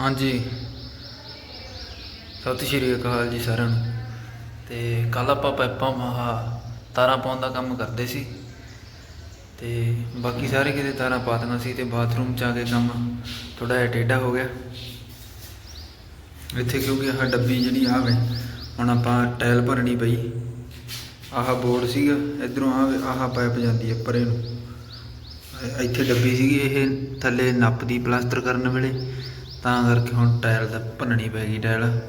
ਹਾਂਜੀ। ਸਤਿ ਸ਼੍ਰੀ ਅਕਾਲ ਜੀ ਸਾਰਿਆਂ ਨੂੰ। ਤੇ ਕੱਲ ਆਪਾਂ ਪਾਈਪਾਂ ਮਹਾ ਤਾਰਾਂ ਪਾਉਣ ਦਾ ਕੰਮ ਕਰਦੇ ਸੀ। ਤੇ ਬਾਕੀ ਸਾਰੇ ਕਿਤੇ ਤਾਰਾਂ ਪਾ ਦੇਣਾ ਸੀ ਤੇ ਬਾਥਰੂਮ ਚ ਆ ਕੇ ਕੰਮ ਥੋੜਾ ਜਿਹਾ ਟੇਢਾ ਹੋ ਗਿਆ। ਇੱਥੇ ਕਿਉਂਕਿ ਆਹ ਡੱਬੀ ਜਿਹੜੀ ਆਵੇ ਹੁਣ ਆਪਾਂ ਟਾਇਲ ਭਰਨੀ ਪਈ। ਆਹ ਬੋਰਡ ਸੀਗਾ, ਇਧਰੋਂ ਆਹ ਆਹ ਪਾਈਪ ਜਾਂਦੀ ਹੈ ਪਰੇ ਨੂੰ। ਇੱਥੇ ਡੱਬੀ ਸੀਗੀ, ਇਹ ਥੱਲੇ ਨੱਪ ਦੀ ਪਲਾਸਟਰ ਕਰਨ ਵੇਲੇ। ਤਾਂ ਕਰਕੇ ਹੁਣ ਟਾਇਲ ਦਾ ਭੰਨਣੀ ਪੈ ਗਈ ਟਾਇਲ।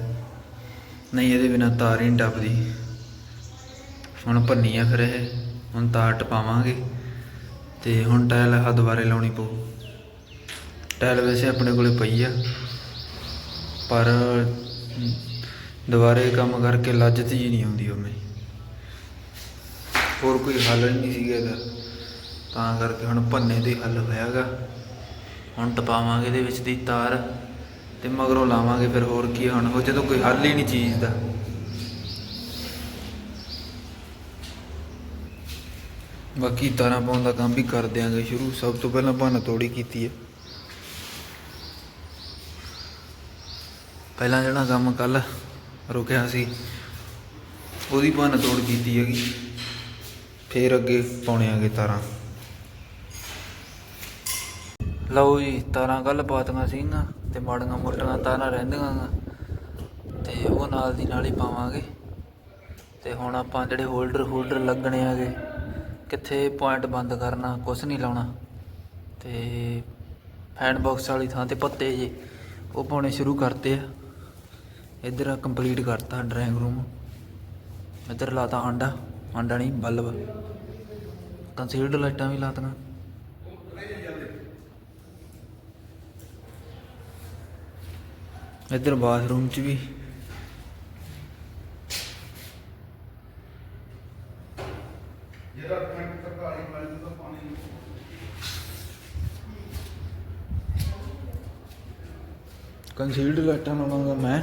ਨਹੀਂ, ਇਹਦੇ ਬਿਨਾ ਤਾਰ ਹੀ ਨਹੀਂ ਟੱਪਦੀ। ਹੁਣ ਭੰਨੀ ਆ ਫਿਰ ਇਹ। ਹੁਣ ਤਾਰ ਟਪਾਵਾਂਗੇ। ਤੇ ਹੁਣ ਟਾਇਲ ਆਹ ਦੁਬਾਰੇ ਲਾਉਣੀ ਪਊ। ਟਾਇਲ ਵੈਸੇ ਆਪਣੇ ਕੋਲੇ ਪਈ ਆ। ਪਰ ਦੁਬਾਰੇ ਕੰਮ ਕਰਕੇ ਲੱਜਤ ਜੀ ਨਹੀਂ ਆਉਂਦੀ ਉਹਮੇ ਹੋਰ ਕੋਈ ਹੱਲ ਨਹੀਂ ਸੀਗਾ ਇਹਦਾ। ਤਾਂ ਕਰਕੇ ਹੁਣ ਭੰਨੇ ਦੇ ਹੱਲ ਹੋਇਆਗਾ। ਹੁਣ ਟਪਾਵਾਂਗੇ ਇਹਦੇ ਵਿੱਚ ਦੀ ਤਾਰ। ਤੇ ਮਗਰੋਂ ਲਾਵਾਂਗੇ ਫਿਰ ਹੋਰ ਕੀ ਹੁਣ, ਉਹ ਜਦੋਂ ਕੋਈ ਹੱਲ ਹੀ ਨਹੀਂ ਚੀਜ਼ ਦਾ। ਬਾਕੀ ਤਾਰਾਂ ਪਾਉਣ ਦਾ ਕੰਮ ਵੀ ਕਰ ਦਿਆਂਗੇ ਸ਼ੁਰੂ, ਸਭ ਤੋਂ ਪਹਿਲਾਂ ਭੰਨ ਤੋੜੀ ਕੀਤੀ ਹੈ। ਪਹਿਲਾਂ ਜਿਹੜਾ ਕੰਮ ਕੱਲ ਰੁਕਿਆ ਸੀ, ਉਹਦੀ ਭੰਨ ਤੋੜ ਕੀਤੀ ਹੈਗੀ। ਫੇਰ ਅੱਗੇ ਪਾਉਣੇ ਆਗੇ ਤਾਰਾਂ। ਲਓ ਜੀ, ਤਾਰਾਂ ਕੱਲ ਪਾਤੀਆਂ ਸੀਗੀਆਂ। ਤੇ ਮਾੜੀਆਂ ਮੋਟੀਆਂ ਤਾਰਾਂ ਰਹਿੰਦੀਆਂ ਗਾ ਤੇ ਉਹ ਨਾਲ ਦੀ ਨਾਲ ਹੀ ਪਾਵਾਂਗੇ। ਤੇ ਹੁਣ ਆਪਾਂ ਜਿਹੜੇ ਹੋਲਡਰ ਹੋਲਡਰ ਲੱਗਣੇ ਆਗੇ ਕਿੱਥੇ ਪੁਆਇੰਟ ਬੰਦ ਕਰਨਾ, ਕੁਛ ਨਹੀਂ ਲਾਉਣਾ। ਤੇ ਫੈਨ ਬਾਕਸ ਵਾਲੀ ਥਾਂ ਤੇ ਪੱਤੇ ਜੇ, ਉਹ ਪਾਉਣੇ ਸ਼ੁਰੂ ਕਰਤੇ ਆ। ਇੱਧਰ ਕੰਪਲੀਟ ਕਰਤਾ ਡਰਾਇੰਗ ਰੂਮ ਇੱਧਰ ਲਾਤਾ ਆਂਡਾ ਆਂਡਾ ਨਹੀਂ, ਬਲਬ। ਕੰਸੀਲਡ ਲਾਈਟਾਂ ਵੀ ਲਾਤੀਆਂ। ਇੱਧਰ ਬਾਥਰੂਮ 'ਚ ਵੀ। ਕੰਸੀਲਡ ਲਾਈਟਾਂ ਲਾਵਾਂਗਾ ਮੈਂ।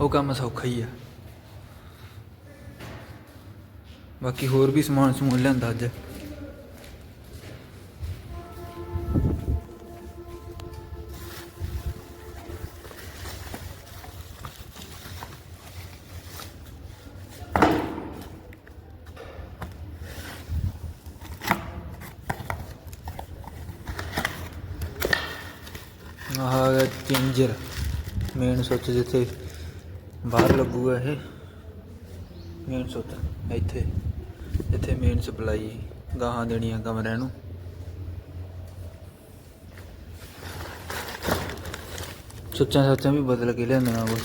ਉਹ ਕੰਮ ਸੌਖਾ ਹੀ ਆ। ਬਾਕੀ ਹੋਰ ਵੀ ਸਮਾਨ ਸਮੂਨ ਲਿਆਂਦਾ ਅੱਜ। ਹੈਗਾ ਮੇਨ ਸੁੱਚ ਜਿੱਥੇ ਬਾਹਰ ਲੱਗੂਗਾ ਇਹ। ਮੇਨ ਸੁੱਚ ਇੱਥੇ ਇੱਥੇ ਮੇਨ ਸਪਲਾਈ। ਗਾਹਾਂ ਦੇਣੀਆਂ ਕਮਰਿਆਂ ਨੂੰ। ਸੁੱਚਾਂ ਸੱਚਾਂ ਵੀ ਬਦਲ ਕੇ ਲਿਆਂਦੀਆਂ ਕੁਛ।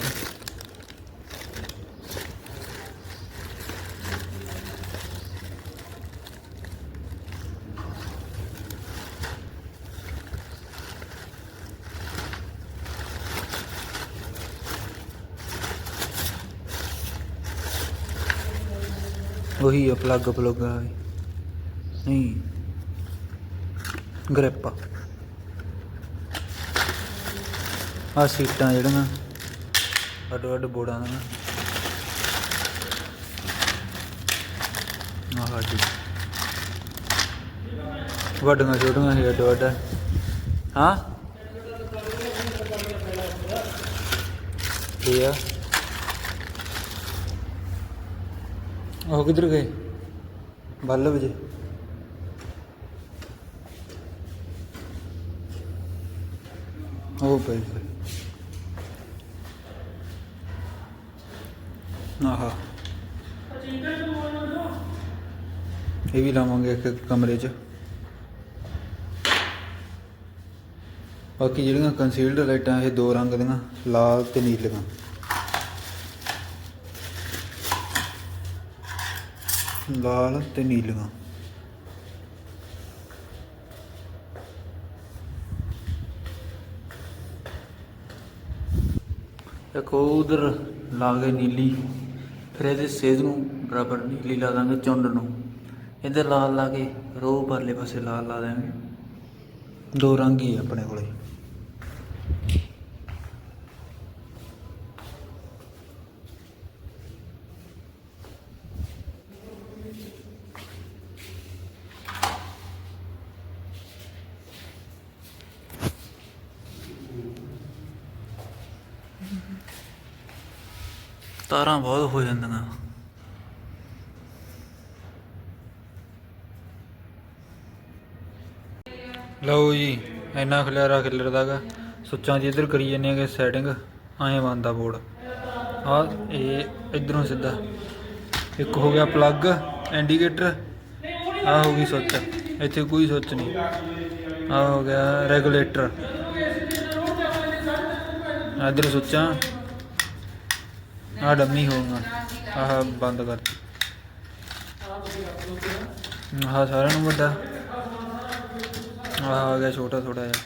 ਉਹੀ ਆ ਪਲੱਗ ਪਲੱਗ ਆ। ਗ੍ਰਿਪ ਆ। ਸੀਟਾਂ ਜਿਹੜੀਆਂ ਅੱਡ ਅੱਡ ਬੋਰਡਾਂ ਦੀਆਂ ਆਹ ਸਾਡੀ ਵੱਡੀਆਂ ਛੋਟੀਆਂ ਸੀ ਅੱਡ ਅੱਡ ਹਾਂ? ਇਹ ਆ। ਉਹ ਕਿੱਧਰ ਗਏ? ਬੱਲਬ ਜੇ। ਉਹ ਪਈ ਆਹਾ। ਇਹ ਵੀ ਲਾਵਾਂਗੇ ਇੱਕ ਇੱਕ ਕਮਰੇ 'ਚ। ਬਾਕੀ ਜਿਹੜੀਆਂ ਕੰਸੀਲਡ ਲਾਈਟਾਂ ਇਹ ਦੋ ਰੰਗ ਦੀਆਂ ਲਾਲ ਤੇ ਨੀਲੀਆਂ। ਲਾਲ ਤੇ ਨੀਲੀਆਂ। ਇੱਕ ਉਧਰ ਲਾ ਕੇ ਨੀਲੀ, ਫਿਰ ਇਹਦੇ ਸੇਜ ਨੂੰ ਬਰਾਬਰ ਨੀਲੀ ਲਾ ਦਾਂਗੇ, ਚੁੰਡ ਨੂੰ। ਇਹਦੇ ਲਾਲ ਲਾ ਕੇ ਰੋ ਪਰਲੇ ਪਾਸੇ ਲਾਲ ਲਾ ਦਾਂਗੇ ਦੋ ਰੰਗ ਹੀ ਆਪਣੇ ਕੋਲੇ। ਤਾਰਾਂ ਬਹੁਤ ਹੋ ਜਾਂਦੀਆਂ। ਲਓ ਜੀ, ਇੰਨਾ ਖਿਲਾਰਾ ਖਿਲਰਦਾਗਾ ਸੁੱਚਾਂ ਦੀ ਇੱਧਰ ਕਰੀ ਜਾਂਦੇ ਆਗੇ ਸੈਟਿੰਗ ਐਂ ਬੰਦਾ ਬੋਰਡ ਆ ਇਹ ਇਧਰੋਂ ਸਿੱਧਾ। ਇੱਕ ਹੋ ਗਿਆ ਪਲੱਗ ਇੰਡੀਕੇਟਰ ਆ ਹੋ ਗਈ ਸੁੱਚ। ਇੱਥੇ ਕੋਈ ਸੁੱਚ ਨਹੀਂ। ਆ ਹੋ ਗਿਆ ਰੈਗੂਲੇਟਰ ਇਧਰ ਸੁੱਚਾਂ। ਆ ਡੰਮੀ ਹੋਊਗਾ। ਆਹ ਬੰਦ ਕਰ। ਆਹ ਸਾਰਿਆਂ ਨੂੰ ਵੱਡਾ। ਆਹ ਆ ਗਿਆ ਛੋਟਾ ਥੋੜਾ ਜਿਹਾ।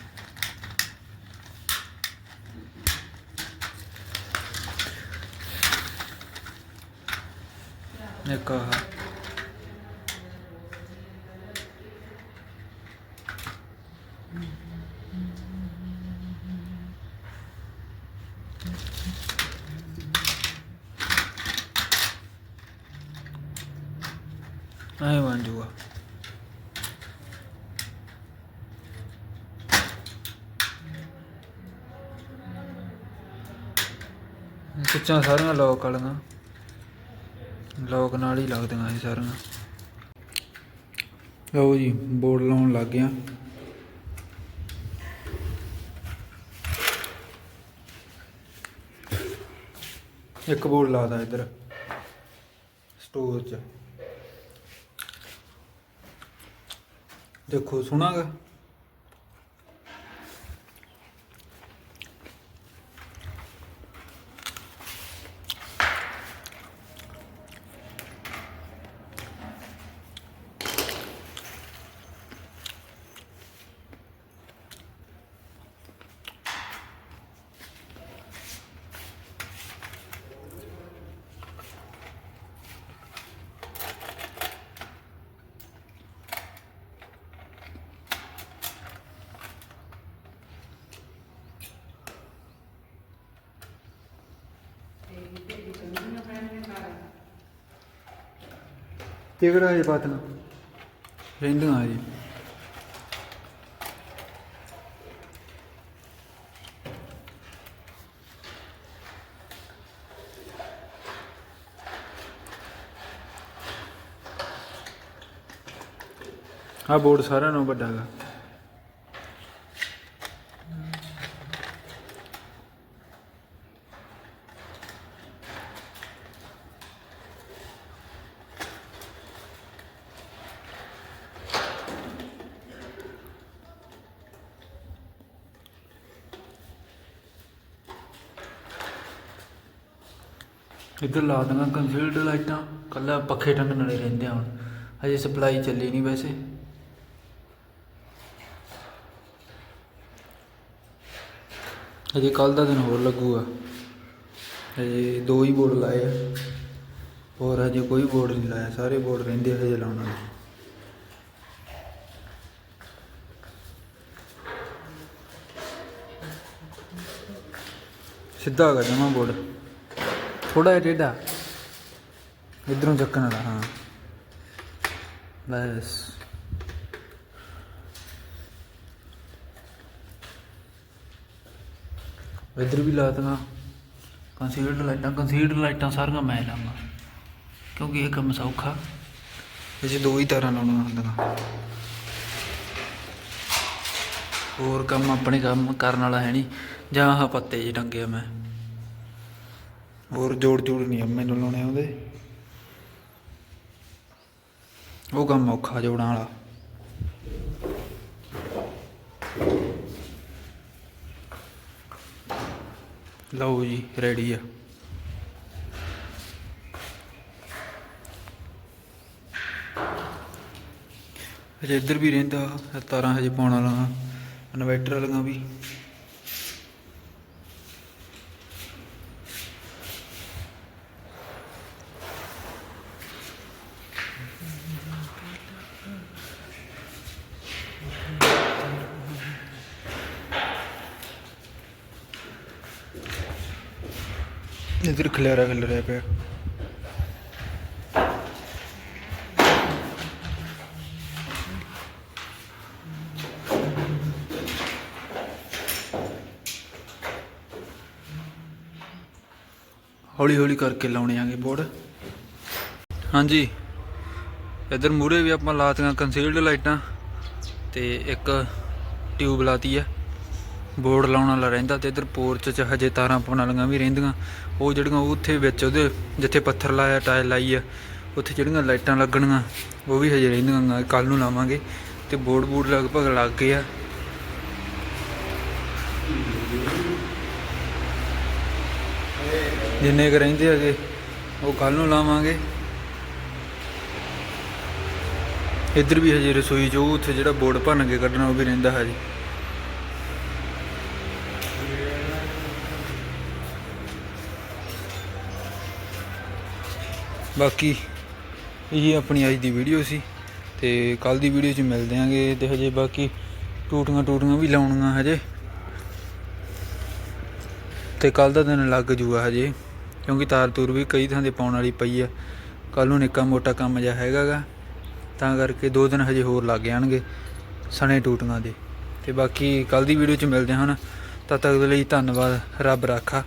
ਇੱਕ ਆਹ। ਐਂ ਬਣ ਸੁੱਚਾਂ ਸਾਰੀਆਂ ਲੋਕ ਵਾਲੀਆਂ। ਲੋਕ ਨਾਲ ਹੀ ਲੱਗਦੀਆਂ ਸੀ ਸਾਰੀਆਂ। ਲਓ ਜੀ, ਬੋਰਡ ਲਾਉਣ ਲੱਗ ਗਿਆ। ਇੱਕ ਬੋਰਡ ਲਾਦਾ ਇੱਧਰ। ਸਟੋਰ 'ਚ। ਦੇਖੋ ਸੁਣਾਗਾ। ਕਿਹੜਾ ਇਹ ਬਾਤ ਨਾ ਰਹਿੰਦੀਆਂ ਜੀ। ਆ ਬੋਰਡ ਸਾਰਿਆਂ ਨੂੰ ਵੱਡਾ ਹੈਗਾ ਇੱਧਰ ਲਾ ਦਾਂਗਾ ਕੰਸੀਲਡ ਲਾਈਟਾਂ, ਕੱਲਾ ਪੱਖੇ ਟੰਗਣ ਵਾਲੇ ਰਹਿੰਦੇ ਆ ਹੁਣ। ਹਜੇ ਸਪਲਾਈ ਚੱਲੀ ਨਹੀਂ ਵੈਸੇ। ਹਜੇ ਕੱਲ ਦਾ ਦਿਨ ਹੋਰ ਲੱਗੂਗਾ। ਹਜੇ ਦੋ ਹੀ ਬੋਰਡ ਲਾਏ ਆ। ਹੋਰ ਹਜੇ ਕੋਈ ਬੋਰਡ ਨਹੀਂ ਲਾਇਆ। ਸਾਰੇ ਬੋਰਡ ਰਹਿੰਦੇ ਹਜੇ ਲਾਉਣ ਵਾਲੇ। ਸਿੱਧਾ ਕਰ ਜਮਾ ਬੋਰਡ ਥੋੜਾ ਜਿਹਾ ਟੇਢਾ। ਇਧਰੋਂ ਚੱਕਣ ਵਾਲਾ, ਹਾਂ। ਬਸ। ਇਧਰ ਵੀ ਲਾ ਦਾਂਗਾ ਕੰਸੀਲਡ ਲਾਈਟਾਂ ਕੰਸੀਲਡ ਲਾਈਟਾਂ ਸਾਰੀਆਂ ਮੈਂ ਲਾਂਗਾ। ਕਿਉਂਕਿ ਇਹ ਕੰਮ ਸੌਖਾ। ਇਹ 'ਚ ਦੋ ਹੀ ਤਾਰਾਂ ਲਾਉਣਾ ਹੁੰਦੀਆਂ ਹੋਰ ਕੰਮ ਆਪਣੇ ਕੰਮ ਕਰਨ ਵਾਲਾ ਹੈ ਨਹੀਂ। ਜਾਂ ਆਹ ਪੱਤੇ ਜਿਹੇ ਟੰਗੇ ਮੈਂ। ਹੋਰ ਜੋੜ ਜੋੜ ਨਹੀਂ ਮੈਨੂੰ ਲਾਉਣੇ ਆਉਂਦੇ ਉਹ ਕੰਮ ਔਖਾ ਜੋੜਾਂ ਵਾਲਾ। ਲਓ ਜੀ ਰੈਡੀ ਆ। ਹਜੇ ਇੱਧਰ ਵੀ ਰਹਿੰਦਾ, ਤਾਰਾਂ ਹਜੇ ਪਾਉਣ ਵਾਲਾ, ਇਨਵਰਟਰ ਵਾਲੀਆਂ ਵੀ। ਇੱਧਰ ਖਿਲਾਰਾ ਖਿਲਰਿਆ ਪਿਆ। ਹੌਲੀ ਹੌਲੀ ਕਰਕੇ ਲਾਉਣੇ ਆਂਗੇ ਬੋਰਡ। ਹਾਂਜੀ, ਇਧਰ ਮੂਰੇ ਵੀ ਆਪਾਂ ਲਾਤੀਆਂ ਕੰਸੀਲਡ ਲਾਈਟਾਂ ਤੇ ਇੱਕ ਟਿਊਬ ਲਾਤੀ ਆ। ਬੋਰਡ ਲਾਉਣ ਵਾਲਾ ਰਹਿੰਦਾ ਤੇ ਇਧਰ ਪੋਰਚ 'ਚ ਹਜੇ ਤਾਰਾਂ ਪਾਉਣ ਵਾਲੀਆਂ ਵੀ ਰਹਿੰਦੀਆਂ। ਉਹ ਜਿਹੜੀਆਂ ਉਹ ਉੱਥੇ ਵਿੱਚ ਉਹਦੇ ਜਿੱਥੇ ਪੱਥਰ ਲਾਇਆ, ਟਾਇਲ ਲਾਈ ਆ, ਉੱਥੇ ਜਿਹੜੀਆਂ ਲਾਈਟਾਂ ਲੱਗਣੀਆਂ, ਉਹ ਵੀ ਹਜੇ ਰਹਿੰਦੀਆਂ ਕੱਲ ਨੂੰ ਲਾਵਾਂਗੇ। ਤੇ ਬੋਰਡ ਬੂਡ ਲਗਭਗ ਲੱਗ ਗਏ ਆ। ਜਿੰਨੇ ਕੁ ਰਹਿੰਦੇ ਹੈਗੇ, ਉਹ ਕੱਲ ਨੂੰ ਲਾਵਾਂਗੇ। ਇੱਧਰ ਵੀ ਹਜੇ ਰਸੋਈ ਜੋ ਉੱਥੇ ਜਿਹੜਾ ਬੋਰਡ ਭੰਨ ਕੇ ਕੱਢਣਾ, ਉਹ ਵੀ ਰਹਿੰਦਾ ਹਜੇ। ਬਾਕੀ ਇਹ ਆਪਣੀ ਅੱਜ ਦੀ ਵੀਡੀਓ ਸੀ ਤੇ ਕੱਲ ਦੀ ਵੀਡੀਓ 'ਚ ਮਿਲਦੇ ਆਂਗੇ ਤੇ ਹਜੇ ਬਾਕੀ ਟੂਟੀਆਂ ਟੂਟੀਆਂ ਵੀ ਲਾਉਣੀਆਂ ਹਜੇ। ਤੇ ਕੱਲ ਦਾ ਦਿਨ ਲੱਗ ਜੂਗਾ ਹਜੇ, ਕਿਉਂਕਿ ਤਾਰ ਤੂਰ ਵੀ ਕਈ ਥਾਂ ਤੇ ਪਾਉਣ ਵਾਲੀ ਪਈ ਆ। ਕੱਲ ਨੂੰ ਨਿੱਕਾ ਮੋਟਾ ਕੰਮ ਜਿਹਾ ਹੈਗਾਗਾ ਤਾਂ ਕਰਕੇ ਦੋ ਦਿਨ ਹਜੇ ਹੋਰ ਲੱਗ ਜਾਣਗੇ ਸਣੇ ਟੂਟੀਆਂ ਦੇ। ਤੇ ਬਾਕੀ ਕੱਲ ਦੀ ਵੀਡੀਓ 'ਚ ਮਿਲਦੇ ਹਾਂ ਹੁਣ ਤਦ ਤੱਕ ਦੇ ਲਈ ਧੰਨਵਾਦ, ਰੱਬ ਰਾਖਾ।